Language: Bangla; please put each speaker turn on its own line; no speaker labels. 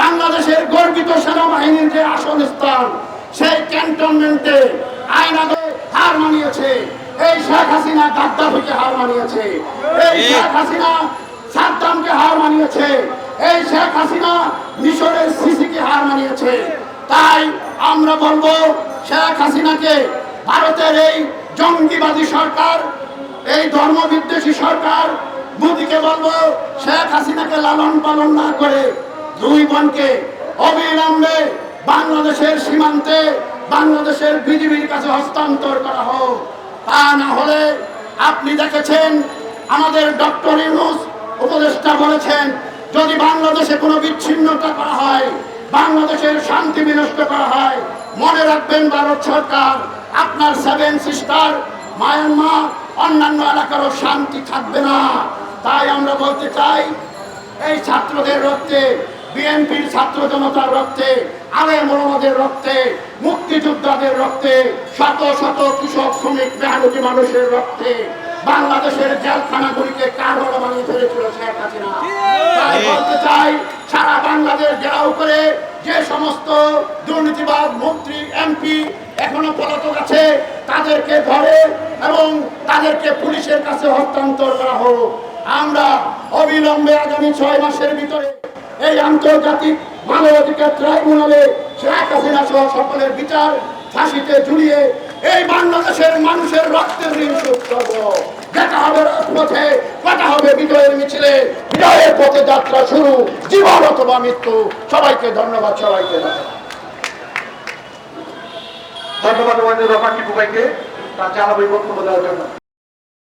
বাংলাদেশের গর্বিত সেনাবাহিনীর যে আসল স্থান সেই ক্যান্টনমেন্টে আইনাকে হার মানিয়েছে। এই শেখ হাসিনা গাদ্দাফিকে হার মানিয়েছে। এই শেখ হাসিনা সাদ্দামকে হার মানিয়েছে। এই শেখ হাসিনা মিশরের সিসিকে হার মানিয়েছে। তাই আমরা বলব শেখ হাসিনাকে ভারতের এই জঙ্গিবাদী সরকার এই ধর্মবিদ্বেষী সরকার মোদীকে বলব, শেখ হাসিনাকে লালন পালন না করে দুই বোনকে অবিলম্বে বাংলাদেশের সীমান্তে বাংলাদেশের বিজিবির কাছে হস্তান্তর করা হোক। তা না হলে আপনি দেখেছেন, আমাদের ডক্টর ইউনুস উপদেষ্টা বলেছেন, যদি বাংলাদেশে কোনো বিচ্ছিন্নতা করা হয়, বাংলাদেশের শান্তি বিনষ্ট করা হয়, মনে রাখবেন ভারত সরকার আপনার সেভেন সিস্টার মায়ানমার, অন্যান্য এলাকারও শান্তি থাকবে না। তাই আমরা বলতে চাই এই ছাত্রদের রক্তে বিএনপির ছাত্র জনতার রক্তে আলে মোহাম্মদের রক্তে মুক্তিযোদ্ধাদের রক্তে শত শত কৃষক শ্রমিক মেহনতি মানুষের রক্তে বাংলাদেশের জেলখানাগুলিকে কারবার বানিয়ে ফেলেছিল শেখ হাসিনা? তাই বলতে চাই সারা বাংলাদেশ ঘেরাও করে যে সমস্ত দুর্নীতিবাদ মন্ত্রী এমপি এখনও পলাতক আছে তাদেরকে ধরে এবং তাদেরকে পুলিশের কাছে হস্তান্তর করা হোক। আমরা অবিলম্বে আগামী ছয় মাসের ভিতরে এই আন্তর্জাতিক মানবাধিকার ট্রাইব্যুনালে শেখ হাসিনা সহ সকলের বিচার ফাঁসিতে ঝুলিয়ে এই বাংলাদেশের মানুষের রক্তের ঋণ শোধ হবে কথা হবে বিজয়ের মিছিলে। বিজয়ের পথে যাত্রা শুরু, জীবন অথবা মৃত্যু। সবাইকে ধন্যবাদ সবাইকে ধন্যবাদ।
ধন্যবাদ রহমান টিপু ভাইকে। তার জ্বালাবি বক্তব্য দেওয়ার জন্য।